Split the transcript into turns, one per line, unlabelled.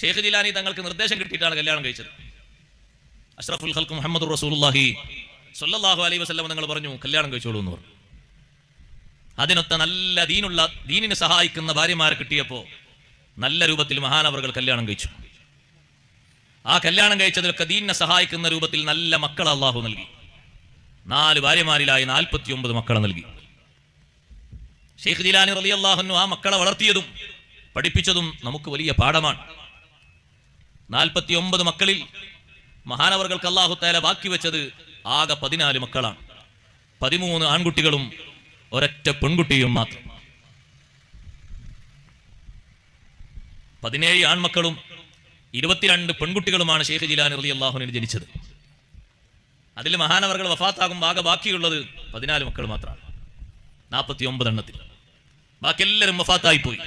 ഷെയ്ഖ് ജിലാനി തങ്ങൾക്ക് നിർദ്ദേശം കിട്ടിയിട്ടാണ് കല്യാണം കഴിച്ചത്. അഷ്റഫുൽ ഹൽക്ക് മുഹമ്മദ് റസൂലുള്ളാഹി സ്വല്ലല്ലാഹു അലൈഹി വസല്ലം നിങ്ങൾ പറഞ്ഞു കല്യാണം കഴിച്ചോളൂ എന്ന് പറഞ്ഞു. അതിനൊത്ത നല്ല ദീനുള്ള ദീനിനെ സഹായിക്കുന്ന ഭാര്യമാരെ കിട്ടിയപ്പോൾ നല്ല രൂപത്തിൽ മഹാനവറുകൾ കല്യാണം കഴിച്ചു. ആ കല്യാണം കഴിച്ചതിലൊക്കെ ദീനിനെ സഹായിക്കുന്ന രൂപത്തിൽ നല്ല മക്കൾ അള്ളാഹു നൽകി. നാല് ഭാര്യമാരിലായി നാൽപ്പത്തി ഒമ്പത് മക്കളെ നൽകി. ഷെയ്ഖ് ജിലാനി റലി അള്ളാഹുന്നു ആ മക്കളെ വളർത്തിയതും പഠിപ്പിച്ചതും നമുക്ക് വലിയ പാഠമാണ്. നാൽപ്പത്തി ഒമ്പത് മക്കളിൽ മഹാനവറുകൾക്ക് അള്ളാഹു തേല ബാക്കി വെച്ചത് ആകെ പതിനാല് മക്കളാണ്. പതിമൂന്ന് ആൺകുട്ടികളും ഒരൊറ്റ പെൺകുട്ടിയും മാത്രം. പതിനേഴ് ആൺമക്കളും ഇരുപത്തിരണ്ട് പെൺകുട്ടികളുമാണ് ഷെയ്ഖ് ജിലാൻ അലി അള്ളാഹുവിന് ജനിച്ചത്. അതിൽ മഹാനവറുകൾ വഫാത്താകും ആകെ ബാക്കിയുള്ളത് പതിനാല് മക്കൾ മാത്രമാണ്. നാൽപ്പത്തി ഒമ്പത് എണ്ണത്തിൽ. ബാക്കി എല്ലാവരും വഫാത്തായി പോയി